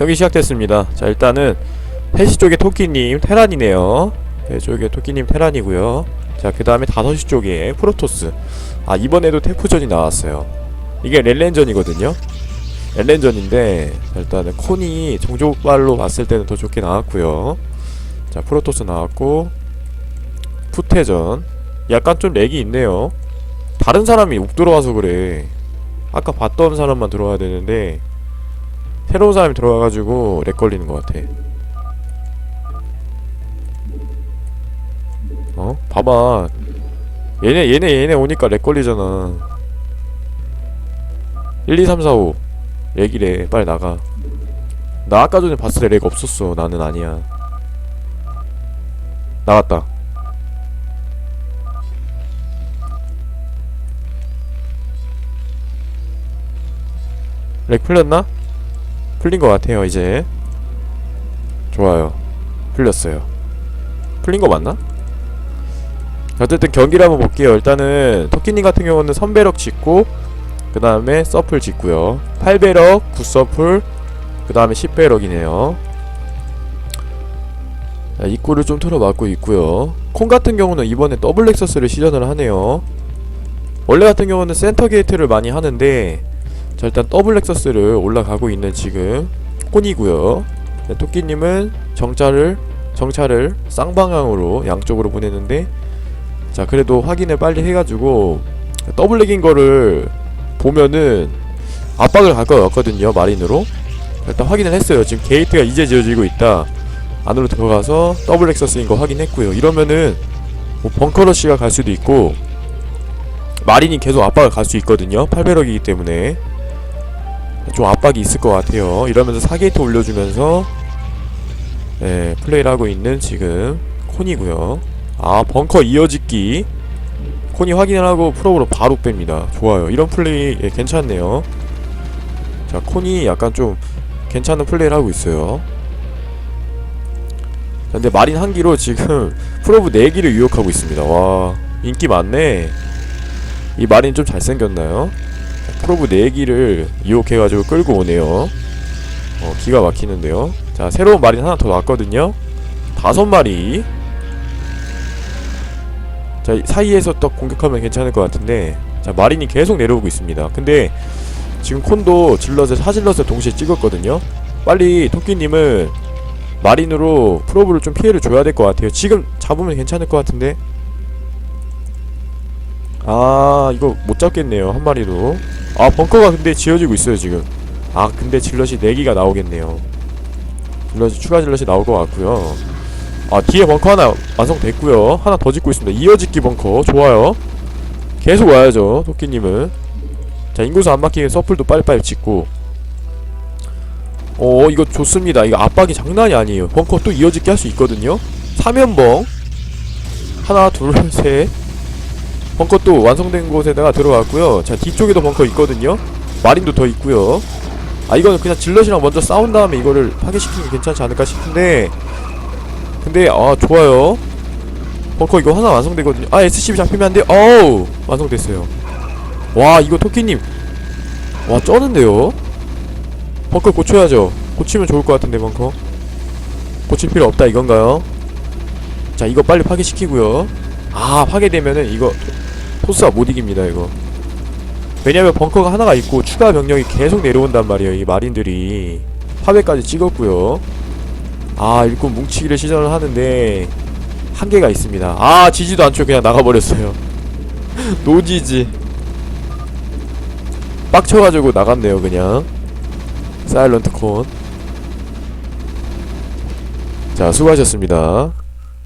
경기 시작됐습니다. 자 일단은 해시 쪽에 토끼님 테란이네요. 네, 쪽에 토끼님 테란이고요. 자 그 다음에 5시 쪽에 프로토스. 아 이번에도 태프전이 나왔어요. 이게 렐렌전이거든요. 렐렌전인데 자, 일단은 콘이 정족발로 봤을 때는 더 좋게 나왔고요. 자 프로토스 나왔고 푸테전. 약간 좀 렉이 있네요. 다른 사람이 욱 들어와서 그래. 아까 봤던 사람만 들어와야 되는데 새로운 사람이 들어와가지고 렉 걸리는 것 같아. 어? 봐봐. 얘네 얘네 얘네 오니까 렉 걸리잖아. 1, 2, 3, 4, 5 렉이래. 빨리 나가. 나 아까 전에 봤을 때 렉 없었어. 나는 아니야. 나갔다. 렉 풀렸나? 풀린 것 같아요 이제. 좋아요. 풀렸어요. 풀린 거 맞나? 어쨌든 경기를 한번 볼게요. 일단은 토끼님 같은 경우는 선배럭 짓고 그 다음에 서플 짓고요. 8배럭 9서플 그 다음에 10배럭이네요. 입구를 좀 틀어막고 있고요. 콩 같은 경우는 이번에 더블 렉서스를 시전을 하네요. 원래 같은 경우는 센터 게이트를 많이 하는데 자 일단 더블 렉서스를 올라가고 있는 지금 콘이고요. 네, 토끼님은 정차를 정차를 쌍방향으로 양쪽으로 보내는데 자 그래도 확인을 빨리 해가지고 더블 렉인 거를 보면은 압박을 갈 것 같거든요 마린으로. 일단 확인을 했어요. 지금 게이트가 이제 지어지고 있다. 안으로 들어가서 더블 렉서스인 거 확인했고요. 이러면은 뭐 벙커러쉬가 갈 수도 있고 마린이 계속 압박을 갈 수 있거든요. 8배럭이기 때문에 좀 압박이 있을 것 같아요. 이러면서 4게이트 올려주면서 네, 플레이를 하고 있는 지금 콘이고요. 아 벙커 이어짓기 콘이 확인을 하고 프로브로 바로 뺍니다. 좋아요. 이런 플레이 예, 괜찮네요. 자 콘이 약간 좀 괜찮은 플레이를 하고 있어요. 자, 근데 마린 한 기로 지금 프로브 4기를 유혹하고 있습니다. 와 인기 많네. 이 마린 좀 잘생겼나요? 프로브 4기를 유혹해가지고 끌고 오네요. 어 기가 막히는데요. 자 새로운 마린 하나 더 나왔거든요. 다섯 마리. 자 사이에서 딱 공격하면 괜찮을 것 같은데 자 마린이 계속 내려오고 있습니다. 근데 지금 콘도 질럿을 사질럿을 동시에 찍었거든요. 빨리 토끼님은 마린으로 프로브를 좀 피해를 줘야 될 것 같아요. 지금 잡으면 괜찮을 것 같은데 아 이거 못 잡겠네요 한 마리로. 아 벙커가 근데 지어지고 있어요 지금. 아 근데 질럿이 4기가 나오겠네요. 질럿이 추가 질럿이 나올 것 같고요. 아 뒤에 벙커 하나 완성됐고요. 하나 더 짓고 있습니다. 이어짓기 벙커. 좋아요. 계속 와야죠 토끼님은. 자 인구수 안 막히게 서플도 빨리빨리 짓고. 어 이거 좋습니다. 이거 압박이 장난이 아니에요. 벙커 또 이어짓기 할 수 있거든요. 3연벙 하나 둘셋 벙커 또 완성된 곳에다가 들어갔고요. 자 뒤쪽에도 벙커 있거든요. 마린도 더 있고요. 아 이거는 그냥 질럿이랑 먼저 싸운 다음에 이거를 파괴시키는 게 괜찮지 않을까 싶은데 근데 아 좋아요. 벙커 이거 하나 완성되거든요. 아 SCB 잡히면 안 돼. 어우 완성됐어요. 와 이거 토끼님 와 쩌는데요. 벙커 고쳐야죠. 고치면 좋을 것 같은데 벙커 고칠 필요 없다 이건가요? 자 이거 빨리 파괴시키고요. 아 파괴되면은 이거 토스가 못 이깁니다 이거. 왜냐면 벙커가 하나가 있고 추가 병력이 계속 내려온단 말이에요 이 마린들이. 파괴까지 찍었고요. 아 일꾼 뭉치기를 시전을 하는데 한계가 있습니다. 아 지지도 않죠 그냥 나가버렸어요. 노지지. 빡쳐가지고 나갔네요 그냥. 사일런트 콘자 수고하셨습니다